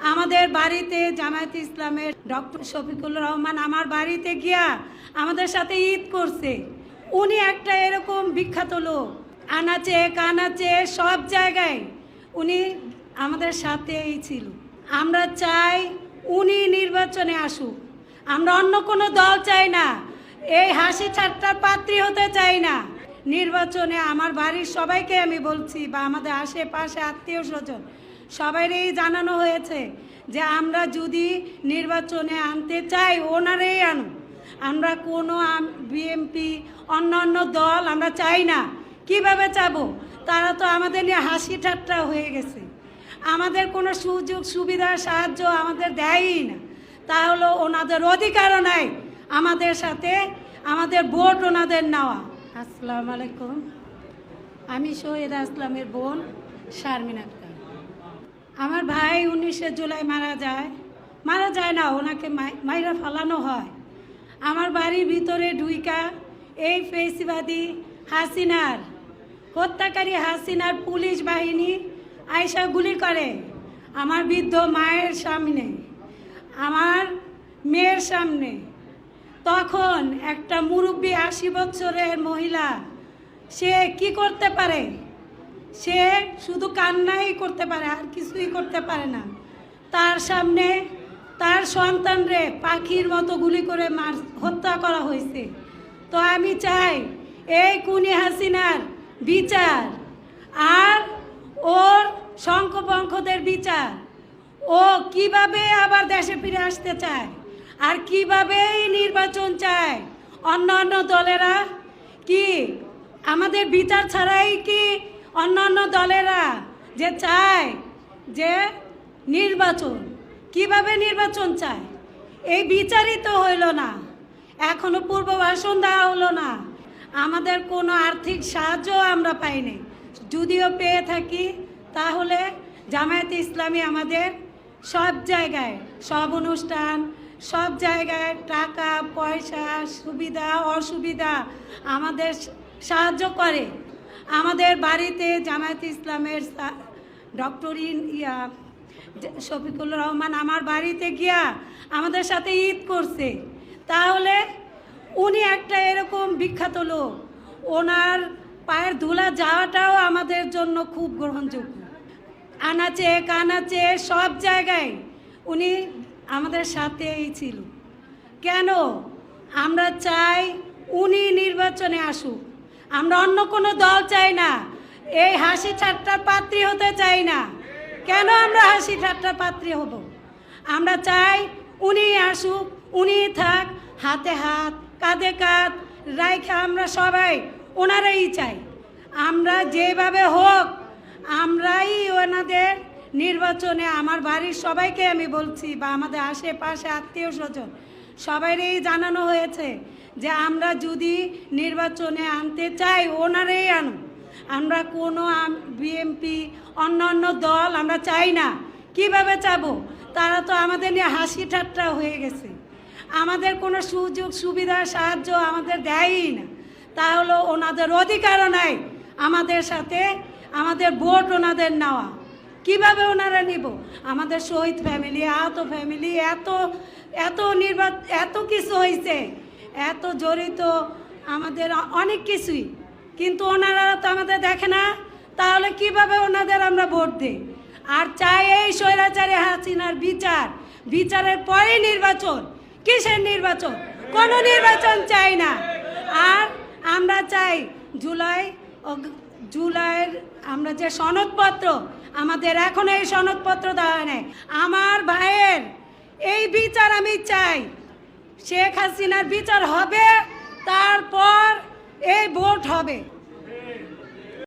আমাদের বাড়িতে জামায়াত ইসলামের ডক্টর শফিকুল রহমান আমার বাড়িতে গিয়া আমাদের সাথে ঈদ করছে। উনি একটা এরকম বিখ্যাত লোক। আনাচে, কানাচে, সব জায়গায় উনি আমাদের সাথেই ছিল। আমরা চাই উনি নির্বাচনে আসুক। আমরা অন্য কোনো দল চাই না। এই হাসি ঠাট্টার পাত্রী হতে চাই না। নির্বাচনে আমার বাড়ির সবাইকে আমি বলছি বা আমাদের আশেপাশে আত্মীয় স্বজন সবাইরই জানানো হয়েছে যে আমরা যদি নির্বাচনে আনতে চাই, ওনারাই আনুন। আমরা কোনো বিএমপি অন্য অন্য দল আমরা চাই না। কীভাবে চাব? তারা তো আমাদের নিয়ে হাসি ঠাট্টা হয়ে গেছে। আমাদের কোনো সুযোগ, সুবিধা, সাহায্য আমাদের দেয়ই না। তাহলে ওনাদের অধিকারও নাই আমাদের সাথে, আমাদের ভোট ওনাদের নেওয়া। আসসালামু আলাইকুম। আমি শহীদ আসলামের বোন শারমিনা। আমার ভাই উনিশে জুলাই মারা যায়। মারা যায় না, ওনাকে মাই- মাইরা ফালানো হয়। আমার বাড়ির ভিতরে ঢুইকা এই ফেসিবাদী হাসিনার, হত্যাকারী হাসিনার পুলিশ বাহিনী আয়সা গুলি করে আমার বৃদ্ধ মায়ের সামনে, আমার মেয়ের সামনে। তখন একটা মুরব্বী আশি বছরের মহিলা, সে কি করতে পারে? সে শুধু কান্নাই করতে পারে, আর কিছুই করতে পারে না। তার সামনে তার সন্তানরে পাখির মতো গুলি করে মার, হত্যা করা হয়েছে। তো আমি চাই এই কুনি হাসিনার বিচার, আর ওর শঙ্খবঙ্খদের বিচার। ও কীভাবে আবার দেশে ফিরে আসতে চায়, আর কীভাবে এই নির্বাচন চায় অন্য অন্য দলেরা? কি আমাদের বিচার ছাড়াই কি অন্য অন্য দলেরা যে চায় যে নির্বাচন, কীভাবে নির্বাচন চায়, এই বিচারিত হইল না। এখনও পূর্ববাসন দেওয়া হলো না। আমাদের কোনো আর্থিক সাহায্য আমরা পাইনি। যদিও পেয়ে থাকি, তাহলে জামায়াতে ইসলামী আমাদের সব জায়গায়, সব অনুষ্ঠান, সব জায়গায় টাকা, পয়সা, সুবিধা, অসুবিধা আমাদের সাহায্য করে। আমাদের বাড়িতে জামায়াত ইসলামের ডক্টর ইয়া শফিকুল রহমান আমার বাড়িতে গিয়া আমাদের সাথে ঈদ করছে। তাহলে উনি একটা এরকম বিখ্যাত লোক। ওনার পায়ের ধুলা যাওয়াটাও আমাদের জন্য খুব গ্রহণযোগ্য। আনাচে, কানাচে, সব জায়গায় উনি আমাদের সাথেই ছিল। কেন? আমরা চাই উনি নির্বাচনে আসুক। আমরা অন্য কোনো দল চাই না। এই হাসি ঠাট্টার পাত্রী হতে চাই না। কেন আমরা হাসি ঠাট্টার পাত্রী হব? আমরা চাই উনি আসুক, উনি থাক, হাতে হাত, কাঁধে কাঁধ রাইখা আমরা সবাই, ওনারাই চাই। আমরা যেভাবে হোক, আমরাই ওনাদের নির্বাচনে, আমার বাড়ির সবাইকে আমি বলছি বা আমাদের আশেপাশে আত্মীয় স্বজন, সবাইরই জানানো হয়েছে যে আমরা যদি নির্বাচনে আনতে চাই, ওনারাই আনুন। আমরা কোনো বিএমপি অন্য অন্য দল আমরা চাই না। কীভাবে চাবো? তারা তো আমাদের নিয়ে হাসি ঠাট্টা হয়ে গেছে। আমাদের কোনো সুযোগ, সুবিধা, সাহায্য আমাদের দেয়ই না। তাহলে ওনাদের অধিকারও নাই আমাদের সাথে, আমাদের ভোট ওনাদের নেওয়া। কীভাবে ওনারা নিব? আমাদের শহীদ ফ্যামিলি, আহত ফ্যামিলি, এত এত নির্বাচ এত কিছু হয়েছে এত জড়িত আমাদের অনেক কিছুই। কিন্তু ওনারা তো আমাদের দেখে না, তাহলে কীভাবে ওনাদের আমরা ভোট দিই? আর চাই এই স্বৈরাচারী হাসিনার বিচার, বিচারের পরে নির্বাচন, কিসের নির্বাচন? কোনো নির্বাচন চাই না। আর আমরা চাই জুলাই জুলাইয়ের আমরা যে সনদপত্র, আমাদের এখন এই সনদপত্র দেওয়া নেই। আমার ভাইয়ের এই বিচার আমি চাই। শেখ হাসিনার বিচার হবে তারপর এই ভোট হবে।